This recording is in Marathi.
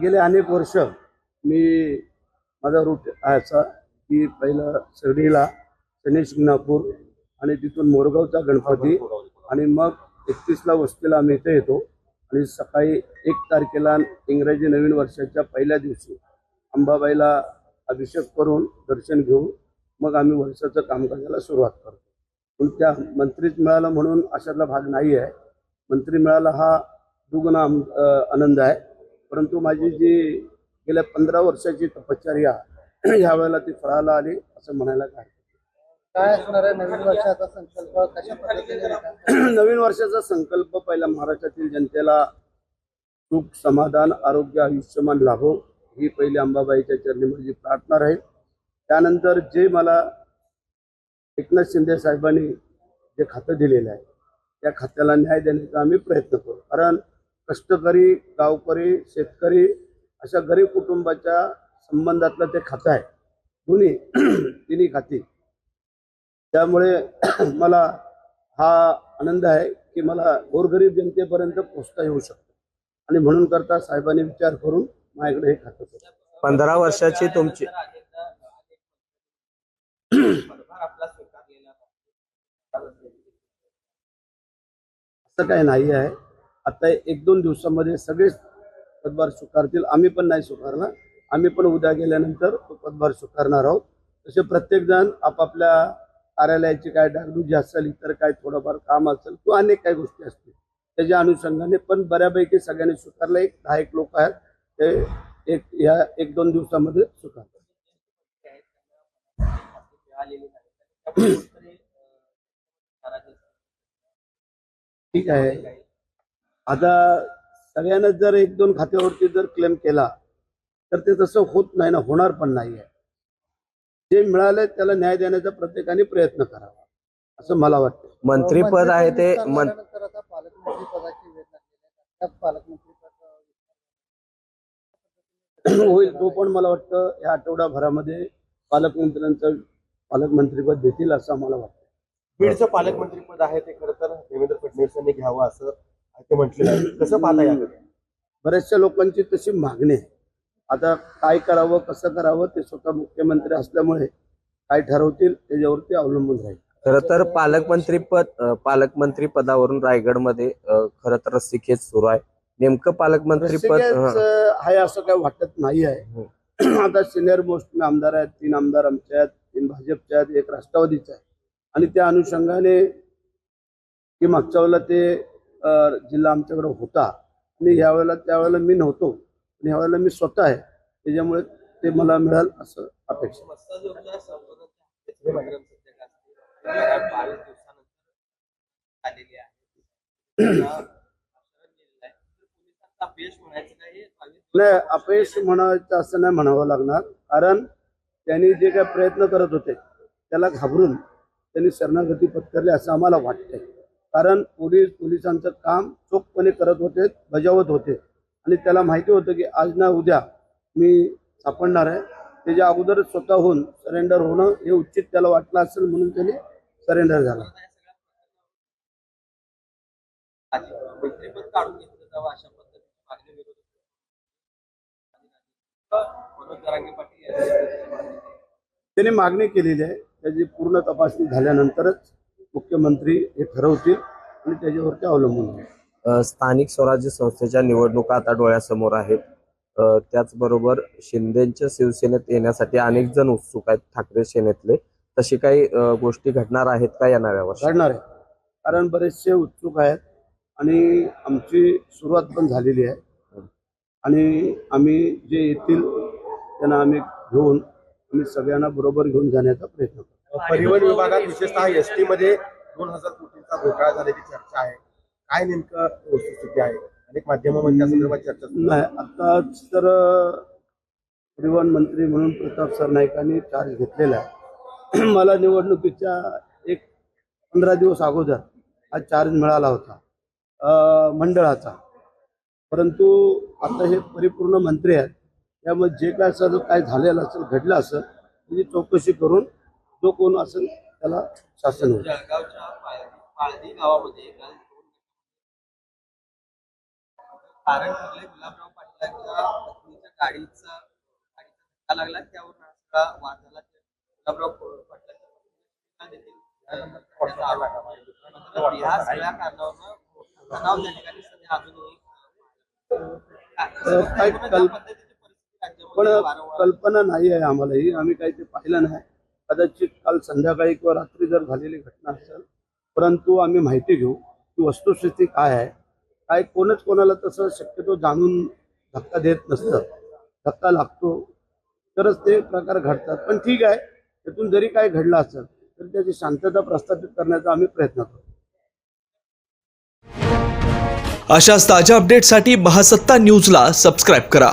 गेले अनेक वर्ष मी माझा रूट असा की पहिलं शिर्डीला शनी शिंगणापूर आणि तिथून मोरगावचा गणपती आणि मग एकतीसला वस्तीला आम्ही इथे येतो. आणि सकाळी एक तारखेला इंग्रजी नवीन वर्षाच्या पहिल्या दिवशी अंबाबाईला अभिषेक करून दर्शन घेऊन मग आम्ही वर्षाचं कामकाजाला सुरुवात करतो. पण त्या मंत्रीच मिळालं म्हणून अशातला भाग नाही आहे मंत्री मिळाला हा दुगुणा आम- आनंद आहे. परंतु माझी जी गेल्या पंधरा वर्षाची तपश्चर्या ह्या वेळेला ती फळाला आली असं म्हणायला काय काय असणार आहे? नवीन वर्षाचा संकल्प कशा पद्धतीने? नवीन वर्षाचा संकल्प पहिला महाराष्ट्रातील जनतेला सुख समाधान आरोग्य आयुष्यमान लाभो ही पहिली अंबाबाईच्या चरणी माझी प्रार्थना राहील. त्यानंतर जे मला एकनाथ शिंदे साहेबांनी जे खातं दिलेलं आहे त्या खात्याला न्याय देण्याचा आम्ही प्रयत्न करू. कारण कष्टकरी गावकरी शेतकरी अशा गरीब कुटुंबाच्या संबंधातलं ते खातं आहे. दोन्ही तिन्ही खाती. त्यामुळे मला हा आनंद आहे की मला गोरगरीब जनतेपर्यंत पोचता येऊ शकतो. आणि म्हणून करता साहेबांनी विचार करून माझ्याकडे हे खातं. पंधरा वर्षाची तुमची असं काही नाही आहे. आता एक दोन दिवसामध्ये सगळेच पदभार स्वीकारतील. आम्ही पण नाही स्वीकारला आम्ही पण उद्या गेल्यानंतर तो पदभार स्वीकारणार आहोत. तसे प्रत्येक जण आपापल्या कार्यालयाची काय डागडुजी असेल इतर काय थोडंफार काम असेल किंवा अनेक काही गोष्टी असतील त्याच्या अनुषंगाने पण बऱ्यापैकी सगळ्यांनी स्वीकारलं. एक दहा एक लोक आहेत ते एक या एक दोन दिवसामध्ये स्वीकारतात. ठीक आहे. आता सगळ्यांनाच जर एक दोन खात्यावरती जर क्लेम केला तर ते तसं होत नाही ना होणार पण नाही आहे जे मिळालंय त्याला न्याय देण्याचा प्रत्येकाने प्रयत्न करावा असं मला वाटतं. मंत्रीपद आहे ते मन होईल तो पण मला वाटतं या आठवड्याभरामध्ये पालकमंत्र्यांचं पालकमंत्रीपद देतील असं मला वाटतं. बीडचं पालकमंत्रीपद आहे ते खरं तर देवेंद्र फडणवीस यांनी घ्यावं असं ते म्हटलेलं आहे. कसं पाहता याकडे बऱ्याचशा लोकांची तशी मागणी आहे. आता काय करावं कसं करावं ते स्वतः मुख्यमंत्री असल्यामुळे काय ठरवतील त्याच्यावरती अवलंबून राहील. खर तर पालकमंत्री पद पालकमंत्री पदावरून रायगडमध्ये खरं तर रस्सीखेच सुरू आहे. नेमकं पालकमंत्री पद आहे असं काही वाटत नाही आहे. आता सिनियर मोस्ट आमदार आहेत तीन आमदार आमच्या आहेत तीन भाजपच्या आहेत एक राष्ट्रवादीचा आहे आणि त्या अनुषंगाने की मागच्या वेळेला ते जिल्हा आमच्याकडे होता. आणि ह्या वेळेला त्यावेळेला मी नव्हतो. आणि ह्या वेळेला मी स्वतः आहे. त्याच्यामुळे ते मला मिळाल असं अपेक्षा नाही अपयश म्हणायचं असं नाही म्हणावं लागणार. कारण त्यांनी जे काय प्रयत्न करत होते त्याला घाबरून त्यांनी शरणागती पत्करली असं आम्हाला वाटतंय. कारण पोलीस पोलिसांचं काम चोखपणे करत होते बजावत होते. आणि त्याला माहिती होतं की आज ना उद्या मी सापडणार आहे. त्याच्या अगोदर स्वतःहून सरेंडर होणं हे उचित त्याला वाटलं असेल म्हणून त्याने सरेंडर झाला. त्याने त्यांनी मागणी केलेली आहे. त्याची पूर्ण तपासणी झाल्यानंतरच मुख्यमंत्री हे ठरवतील आणि त्याच्यावरती अवलंबून अं, स्थानिक स्वराज्य संस्थेच्या निवडणुका आता डोळ्यासमोर आहेत. त्याचबरोबर शिंदेच्या शिवसेनेत येण्यासाठी अनेक जण उत्सुक आहेत ठाकरे सेनेतले. तशी काही गोष्टी घडणार आहेत का येणाऱ्या वर्षी? घडणार आहे कारण बरेचसे उत्सुक आहेत आणि आमची सुरुवात पण झालेली आहे. आणि आम्ही जे येतील त्यांना आम्ही घेऊन आम्ही सगळ्यांना बरोबर घेऊन जाण्याचा प्रयत्न करू परिवहन विभागात विशेषतः एस टी मध्ये दोन हजार कोटींचा घोटाळा झाल्याची चर्चा आहे. काय नेमकं वस्तुस्थिती आहे? अनेक माध्यमामध्ये त्या संदर्भात चर्चा सुरू आहे. नाही आताच तर अ, परिवहन मंत्री म्हणून प्रताप सरनाईकांनी चार्ज घेतलेला आहे. मला निवडणुकीच्या एक पंधरा दिवस अगोदर हा चार्ज मिळाला होता अ, मंडळाचा. परंतु आता हे परिपूर्ण मंत्री आहेत. त्यामुळे जे काय असेल काय झालेलं असेल घडलं असेल त्याची चौकशी करून जो कोण असेल त्याला शासन होईल. जळगावच्या पाळदी पाळदी गावामध्ये काल दोन कारण ठरले गुलाबराव पाटलांच्या गाडीचा गाडीचा धक्का लागला. त्यावर हा सगळा वाद झाला. गुलाबराव पाटलांच्या देखील त्याचा आरोप आहे. मात्र ह्या सगळ्या कारणावरून तणाव त्या ठिकाणी सध्या अजूनही तर काय ज्या कल्प- पद्धतीची परिस्थिती पण कल्पना नाही आहे आम्हालाही. आम्ही काही ते पाहिलं नाही. कदाचित काल संध्याकाळी किंवा रात्री जर झालेली घटना असेल परंतु आम्ही माहिती घेऊ की वस्तुस्थिती काय आहे. काय कोणच कोणाला तसं शक्यतो जाणून धक्का देत नसतं. धक्का लागतो. तरच ते प्रकार घडतात. पण ठीक आहे त्यातून जरी काय घडलं असेल तर त्याची शांतता प्रस्थापित करण्याचा आम्ही प्रयत्न करतो. अशाच ताज्या अपडेटसाठी महासत्ता न्यूजला सबस्क्राईब करा.